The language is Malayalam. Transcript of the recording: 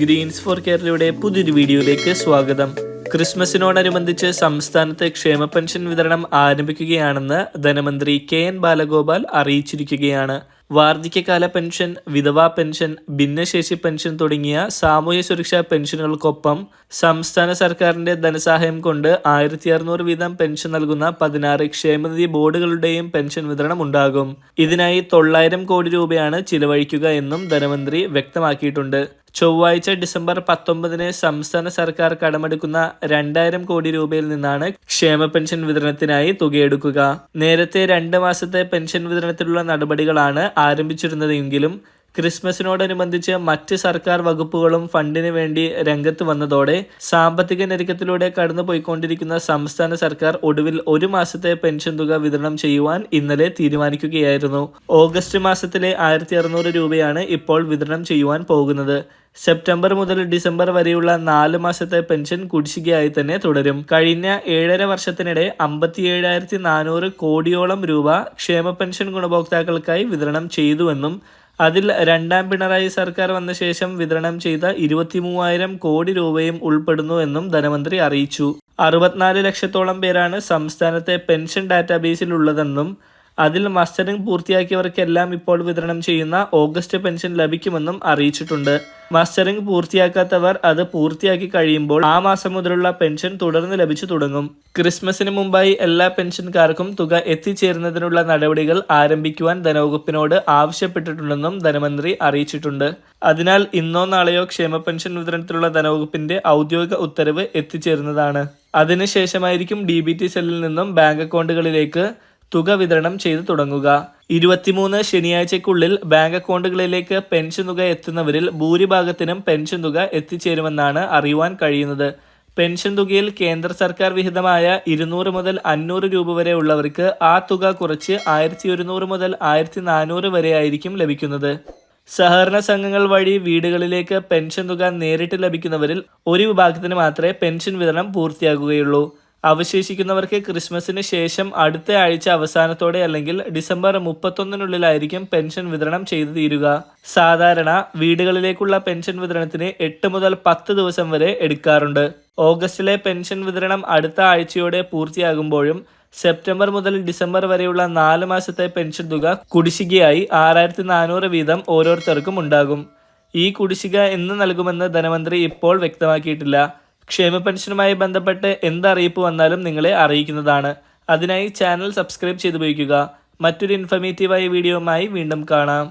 ഗ്രീൻസ് ഫോർ കേരളയുടെ പുതിയൊരു വീഡിയോയിലേക്ക് സ്വാഗതം. ക്രിസ്മസിനോടനുബന്ധിച്ച് സംസ്ഥാനത്ത് ക്ഷേമ പെൻഷൻ വിതരണം ആരംഭിക്കുകയാണെന്ന് ധനമന്ത്രി കെ എൻ ബാലഗോപാൽ അറിയിച്ചിരിക്കുകയാണ്. വാർദ്ധക്യകാല പെൻഷൻ വിധവാ പെൻഷൻ ഭിന്നശേഷി പെൻഷൻ തുടങ്ങിയ സാമൂഹ്യ സുരക്ഷാ പെൻഷനുകൾക്കൊപ്പം സംസ്ഥാന സർക്കാരിന്റെ ധനസഹായം കൊണ്ട് ആയിരത്തി അറുന്നൂറ് വീതം പെൻഷൻ നൽകുന്ന പതിനാറ് ക്ഷേമനിധി ബോർഡുകളുടെയും പെൻഷൻ വിതരണം ഉണ്ടാകും. ഇതിനായി തൊള്ളായിരം കോടി രൂപയാണ് ചിലവഴിക്കുക എന്നും ധനമന്ത്രി വ്യക്തമാക്കിയിട്ടുണ്ട്. ചൊവ്വാഴ്ച ഡിസംബർ പത്തൊമ്പതിന് സംസ്ഥാന സർക്കാർ കടമെടുക്കുന്ന രണ്ടായിരം കോടി രൂപയിൽ നിന്നാണ് ക്ഷേമ പെൻഷൻ വിതരണത്തിനായി തുകയെടുക്കുക. നേരത്തെ രണ്ട് മാസത്തെ പെൻഷൻ വിതരണത്തിലുള്ള നടപടികളാണ് ആരംഭിച്ചിരുന്നതെങ്കിലും ക്രിസ്മസിനോടനുബന്ധിച്ച് മറ്റ് സർക്കാർ വകുപ്പുകളും ഫണ്ടിന് വേണ്ടി രംഗത്ത് വന്നതോടെ സാമ്പത്തിക ഞെരുക്കത്തിലൂടെ കടന്നുപോയിക്കൊണ്ടിരിക്കുന്ന സംസ്ഥാന സർക്കാർ ഒടുവിൽ ഒരു മാസത്തെ പെൻഷൻ തുക വിതരണം ചെയ്യുവാൻ ഇന്നലെ തീരുമാനിക്കുകയായിരുന്നു. ഓഗസ്റ്റ് മാസത്തിലെ ആയിരത്തി രൂപയാണ് ഇപ്പോൾ വിതരണം ചെയ്യുവാൻ പോകുന്നത്. സെപ്റ്റംബർ മുതൽ ഡിസംബർ വരെയുള്ള നാല് മാസത്തെ പെൻഷൻ കുടിശ്ശികയായി തന്നെ തുടരും. കഴിഞ്ഞ ഏഴര വർഷത്തിനിടെ അമ്പത്തിയേഴായിരത്തി നാനൂറ് കോടിയോളം രൂപ ക്ഷേമ പെൻഷൻ ഗുണഭോക്താക്കൾക്കായി വിതരണം ചെയ്തുവെന്നും അതിൽ രണ്ടാം പിണറായി സർക്കാർ വന്ന ശേഷം വിതരണം ചെയ്ത ഇരുപത്തി കോടി രൂപയും ഉൾപ്പെടുന്നു എന്നും ധനമന്ത്രി അറിയിച്ചു. അറുപത്തിനാല് ലക്ഷത്തോളം പേരാണ് സംസ്ഥാനത്തെ പെൻഷൻ ഡാറ്റാബേസിൽ ഉള്ളതെന്നും അതിൽ മസ്റ്ററിംഗ് പൂർത്തിയാക്കിയവർക്കെല്ലാം ഇപ്പോൾ വിതരണം ചെയ്യുന്ന ഓഗസ്റ്റ് പെൻഷൻ ലഭിക്കുമെന്നും അറിയിച്ചിട്ടുണ്ട്. മസ്റ്ററിംഗ് പൂർത്തിയാക്കാത്തവർ അത് പൂർത്തിയാക്കി കഴിയുമ്പോൾ ആ മാസം മുതലുള്ള പെൻഷൻ തുടർന്ന് ലഭിച്ചു തുടങ്ങും. ക്രിസ്മസിന് മുമ്പായി എല്ലാ പെൻഷൻകാർക്കും തുക എത്തിച്ചേരുന്നതിനുള്ള നടപടികൾ ആരംഭിക്കുവാൻ ധനവകുപ്പിനോട് ആവശ്യപ്പെട്ടിട്ടുണ്ടെന്നും ധനമന്ത്രി അറിയിച്ചിട്ടുണ്ട്. അതിനാൽ ഇന്നോ നാളെയോ ക്ഷേമ പെൻഷൻ വിതരണത്തിലുള്ള ധനവകുപ്പിന്റെ ഔദ്യോഗിക ഉത്തരവ് എത്തിച്ചേരുന്നതാണ്. അതിനുശേഷമായിരിക്കും ഡി ബി ടി സെല്ലിൽ നിന്നും ബാങ്ക് അക്കൗണ്ടുകളിലേക്ക് തുക വിതരണം ചെയ്തു തുടങ്ങുക. ഇരുപത്തിമൂന്ന് ശനിയാഴ്ചയ്ക്കുള്ളിൽ ബാങ്ക് അക്കൗണ്ടുകളിലേക്ക് പെൻഷൻ തുക എത്തുന്നവരിൽ ഭൂരിഭാഗത്തിനും പെൻഷൻ തുക എത്തിച്ചേരുമെന്നാണ് അറിയുവാൻ കഴിയുന്നത്. പെൻഷൻ തുകയിൽ കേന്ദ്ര സർക്കാർ വിഹിതമായ ഇരുന്നൂറ് മുതൽ അഞ്ഞൂറ് രൂപ വരെ ഉള്ളവർക്ക് ആ തുക കുറച്ച് ആയിരത്തി ഒരുന്നൂറ് മുതൽ ആയിരത്തി നാനൂറ് വരെ ആയിരിക്കും ലഭിക്കുന്നത്. സഹകരണ സംഘങ്ങൾ വഴി വീടുകളിലേക്ക് പെൻഷൻ തുക നേരിട്ട് ലഭിക്കുന്നവരിൽ ഒരു വിഭാഗത്തിന് മാത്രമേ പെൻഷൻ വിതരണം പൂർത്തിയാകുകയുള്ളൂ. അവശേഷിക്കുന്നവർക്ക് ക്രിസ്മസിന് ശേഷം അടുത്ത ആഴ്ച അവസാനത്തോടെ അല്ലെങ്കിൽ ഡിസംബർ മുപ്പത്തൊന്നിനുള്ളിലായിരിക്കും പെൻഷൻ വിതരണം ചെയ്തു തീരുക. സാധാരണ വീടുകളിലേക്കുള്ള പെൻഷൻ വിതരണത്തിന് എട്ട് മുതൽ പത്ത് ദിവസം വരെ എടുക്കാറുണ്ട്. ഓഗസ്റ്റിലെ പെൻഷൻ വിതരണം അടുത്ത ആഴ്ചയോടെ പൂർത്തിയാകുമ്പോഴും സെപ്റ്റംബർ മുതൽ ഡിസംബർ വരെയുള്ള നാല് മാസത്തെ പെൻഷൻ തുക കുടിശ്ശികയായി ആറായിരത്തി നാനൂറ് വീതം ഓരോരുത്തർക്കും ഉണ്ടാകും. ഈ കുടിശ്ശിക എന്ന് നൽകുമെന്ന് ധനമന്ത്രി ഇപ്പോൾ വ്യക്തമാക്കിയിട്ടില്ല. ക്ഷേമ പെൻഷനുമായി ബന്ധപ്പെട്ട് എന്ത് അറിയിപ്പ് വന്നാലും നിങ്ങളെ അറിയിക്കുന്നതാണ്. അതിനായി ചാനൽ സബ്സ്ക്രൈബ് ചെയ്തു ഉപയോഗിക്കുക മറ്റൊരു ഇൻഫർമേറ്റീവായ വീഡിയോയുമായി വീണ്ടും കാണാം.